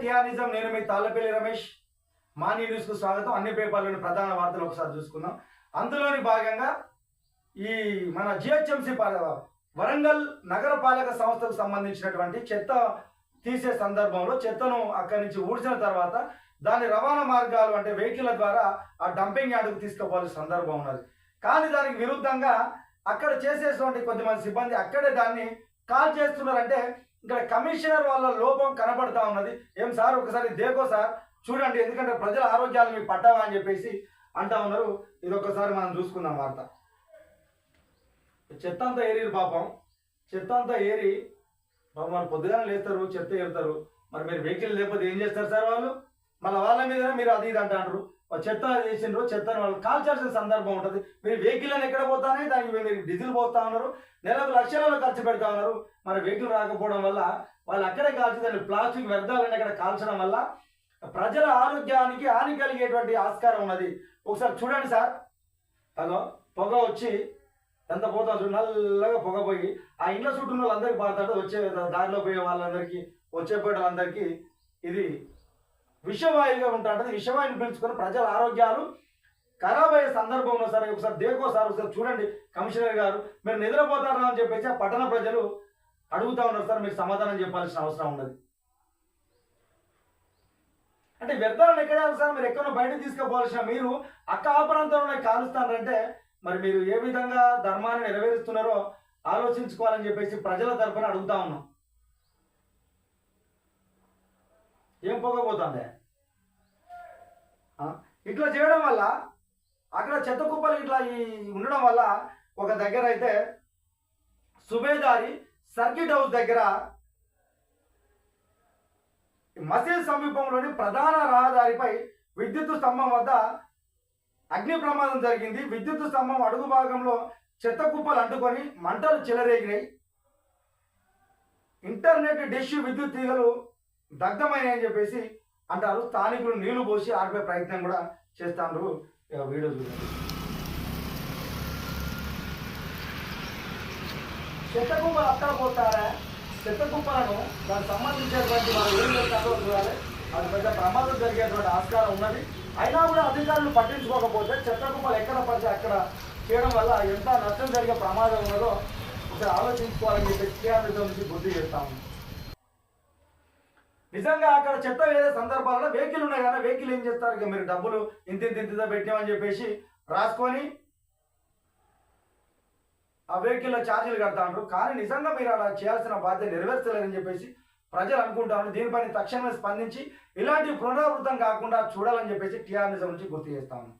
TR నిజం. నేను మీ Tallapalli Ramesh. Money న్యూస్కు స్వాగతం. అన్ని పేపర్లోని ప్రధాన వార్తలు ఒకసారి చూసుకుందాం. అందులోని భాగంగా ఈ మన జిహెచ్ఎంసి వరంగల్ నగరపాలక సంస్థకు సంబంధించినటువంటి చెత్త తీసే సందర్భంలో చెత్తను అక్కడి నుంచి ఊడ్చిన తర్వాత దాని రవాణా మార్గాలు అంటే వెహికల్ ద్వారా ఆ డంపింగ్ యార్డుకు తీసుకుపోవాల్సిన సందర్భం ఉన్నది. కానీ దానికి విరుద్ధంగా అక్కడ చేసేటువంటి కొద్దిమంది సిబ్బంది అక్కడే దాన్ని కాల్ చేస్తున్నారంటే ఇక్కడ కమిషనర్ వాళ్ళ లోపం కనబడతా ఉన్నది. ఏం సార్ ఒకసారి దేకో సార్ చూడండి ఎందుకంటే ప్రజల ఆరోగ్యాలు మీకు పట్టావా అని చెప్పేసి అంటా ఉన్నారు. ఇది ఒకసారి మనం చూసుకుందాం వార్త. చెత్త అంతా ఏరి పాపం. చెత్త అంతా ఏరి పాపం వాళ్ళు పొద్దుగానే లేస్తారు చెత్త ఏరుతారు. మరి మీరు వెహికల్ లేకపోతే ఏం చేస్తారు సార్ వాళ్ళు? మళ్ళీ వాళ్ళ మీద మీరు అది ఇది అంటారు. చెత్త చేసిండ్రు చెత్త వాళ్ళు కాల్చాల్సిన సందర్భం ఉంటుంది. మీరు వెహికల్ అని ఎక్కడ పోతానే దానికి మీరు డీజిల్ పోతా ఉన్నారు. నెలకు లక్షలలో ఖర్చు పెడతా ఉన్నారు. మరి వెహికల్ రాకపోవడం వల్ల వాళ్ళు అక్కడే కాల్చి దాన్ని ప్లాస్టిక్ వ్యర్థాలను అక్కడ కాల్చడం వల్ల ప్రజల ఆరోగ్యానికి హాని కలిగేటువంటి ఆస్కారం ఉన్నది. ఒకసారి చూడండి సార్. హలో పొగ వచ్చి ఎంత పోతా చూడు. నల్లగా పొగ పోయి ఆ ఇంట్లో చుట్టూ వాళ్ళందరికీ పడతాడు వచ్చే దారిలో పోయే వాళ్ళందరికీ వచ్చే పోయే వాళ్ళందరికీ ఇది విషవాయువుగా ఉంటాడు విషవాయువుని పీల్చుకొని ప్రజల ఆరోగ్యాలు ఖరాబ్ అయ్యే సందర్భంలో సరే ఒకసారి దేకో సార్ ఒకసారి చూడండి కమిషనర్ గారు. మీరు నిద్రపోతారా అని చెప్పేసి ఆ పట్టణ ప్రజలు అడుగుతా ఉన్నారు సార్ మీకు సమాధానం చెప్పాల్సిన అవసరం ఉండదు అంటే వ్యర్థాలను ఎక్కడ సార్? మీరు ఎక్కడో బయటకు తీసుకుపోవాల్సిన మీరు అక్క ఆ ప్రాంతంలోనే మరి మీరు ఏ విధంగా ధర్మాన్ని నెరవేరుస్తున్నారో ఆలోచించుకోవాలని చెప్పేసి ప్రజల తరఫున అడుగుతా ఉన్నాం. ఏం పోకపోతుంది? ఇట్లా చేయడం వల్ల అక్కడ చెత్త కుప్పలు ఇట్లా ఈ ఉండడం వల్ల ఒక దగ్గర అయితే సుబేదారి సర్కిట్ హౌస్ దగ్గర మసీద్ సమీపంలోని ప్రధాన రహదారిపై విద్యుత్ స్తంభం వద్ద అగ్ని ప్రమాదం జరిగింది. విద్యుత్ స్తంభం అడుగు భాగంలో చెత్త కుప్పలు అంటుకొని మంటలు చెలరేగినాయి. ఇంటర్నెట్ డిష్ విద్యుత్ తీగలు దగ్ధమైనాయని చెప్పేసి అంటారు. స్థానికులు నీళ్ళు పోసి ఆర్పే ప్రయత్నం కూడా చేస్తాండ్రు. ఇక వీడియో చూడండి. చెత్త కుప్పలు అక్కడ పోతారా? చెత్త కుప్పలను దానికి సంబంధించినటువంటి వాళ్ళు ఏం చేస్తారో చూడాలి. అది పెద్ద ప్రమాదం జరిగేటువంటి ఆస్కారం ఉన్నది. అయినా కూడా అధికారులు పట్టించుకోకపోతే చెత్త కుప్పలు ఎక్కడ పడితే అక్కడ చేయడం వల్ల ఎంత నష్టం జరిగే ప్రమాదం ఉన్నదో ఒకసారి ఆలోచించుకోవాలని చెప్పి కేంద్రం నుంచి గుర్తు చేస్తాము నిజంగా అక్కడ చెత్త వేరే సందర్భాలలో వెహికల్ ఉన్నాయి కదా వెహికల్ ఏం చేస్తారు? ఇక మీరు డబ్బులు ఇంత ఇంత ఇంత పెట్టామని చెప్పేసి రాసుకొని ఆ వెహికల్లో ఛార్జీలు కడతాండ్రు కానీ నిజంగా మీరు అలా చేయాల్సిన బాధ్యత నెరవేర్చలేదని చెప్పేసి ప్రజలు అనుకుంటారు దీనిపైన తక్షణమే స్పందించి ఇలాంటి పునరావృతం కాకుండా చూడాలని చెప్పేసి టీఆర్ఎస్ నుంచి గుర్తు చేస్తాను